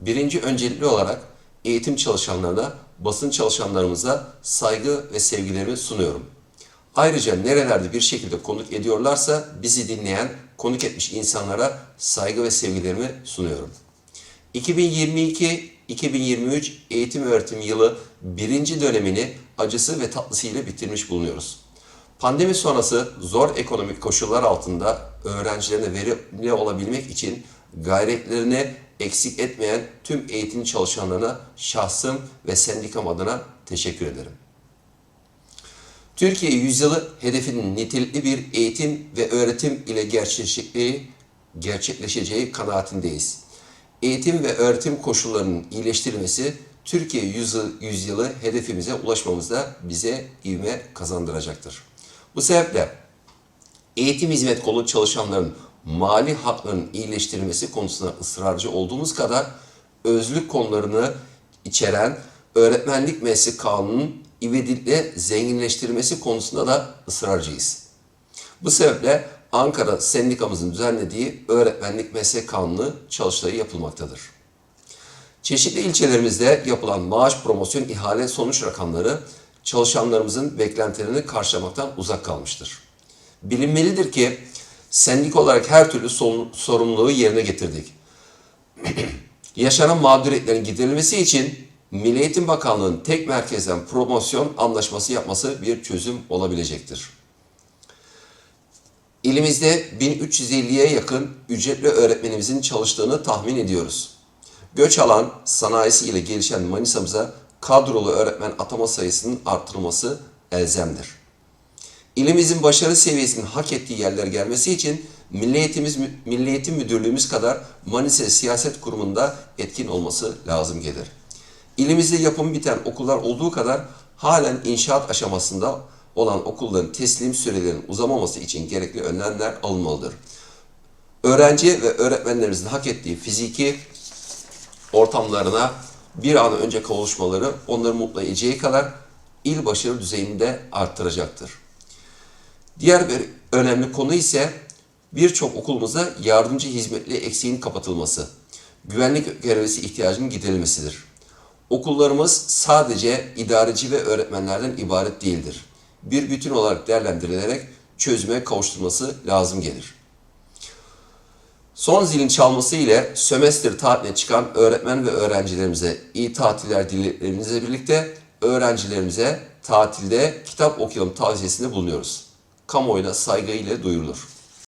Birinci öncelikli olarak eğitim çalışanlarına, basın çalışanlarımıza saygı ve sevgilerimi sunuyorum. Ayrıca nerelerde bir şekilde konuk ediyorlarsa bizi dinleyen, konuk etmiş insanlara saygı ve sevgilerimi sunuyorum. 2022-2023 eğitim öğretim yılı birinci dönemini acısı ve tatlısıyla bitirmiş bulunuyoruz. Pandemi sonrası zor ekonomik koşullar altında öğrencilerine verimli olabilmek için gayretlerini eksik etmeyen tüm eğitim çalışanlarına şahsım ve sendikam adına teşekkür ederim. Türkiye yüzyılı hedefinin nitelikli bir eğitim ve öğretim ile gerçekleşeceği, gerçekleşeceği kanaatindeyiz. Eğitim ve öğretim koşullarının iyileştirilmesi Türkiye yüzyılı, yüzyılı hedefimize ulaşmamızda bize ivme kazandıracaktır. Bu sebeple eğitim hizmet kolu çalışanların mali haklarının iyileştirilmesi konusunda ısrarcı olduğumuz kadar özlük konularını içeren öğretmenlik meslek kanunun ivedilikle zenginleştirilmesi konusunda da ısrarcıyız. Bu sebeple Ankara sendikamızın düzenlediği öğretmenlik meslek kanunu çalıştayı yapılmaktadır. Çeşitli ilçelerimizde yapılan maaş promosyon ihale sonuç rakamları çalışanlarımızın beklentilerini karşılamaktan uzak kalmıştır. Bilinmelidir ki sendik olarak her türlü sorumluluğu yerine getirdik. Yaşanan mağduriyetlerin giderilmesi için Milli Eğitim Bakanlığı'nın tek merkezden promosyon anlaşması yapması bir çözüm olabilecektir. İlimizde 1350'ye yakın ücretli öğretmenimizin çalıştığını tahmin ediyoruz. Göç alan sanayisi ile gelişen Manisa'mıza kadrolu öğretmen atama sayısının artırılması elzemdir. İlimizin başarı seviyesinin hak ettiği yerler gelmesi için Milli, Eğitimiz, Milli Müdürlüğümüz kadar Manisa Siyaset Kurumu'nda etkin olması lazım gelir. İlimizde yapım biten okullar olduğu kadar halen inşaat aşamasında olan okulların teslim sürelerinin uzamaması için gerekli önlemler alınmalıdır. Öğrenci ve öğretmenlerimizin hak ettiği fiziki ortamlarına bir an önce kavuşmaları onları mutlu edeceği kadar il başarı düzeyini de arttıracaktır. Diğer bir önemli konu ise birçok okulumuzda yardımcı hizmetli eksiğin kapatılması, güvenlik görevlisi ihtiyacının giderilmesidir. Okullarımız sadece idareci ve öğretmenlerden ibaret değildir. Bir bütün olarak değerlendirilerek çözüme kavuşturması lazım gelir. Son zilin çalması ile sömestr tatiline çıkan öğretmen ve öğrencilerimize iyi tatiller dileklerimizle birlikte öğrencilerimize tatilde kitap okuyalım tavsiyesinde bulunuyoruz. Kamuoyuna saygıyla duyurulur.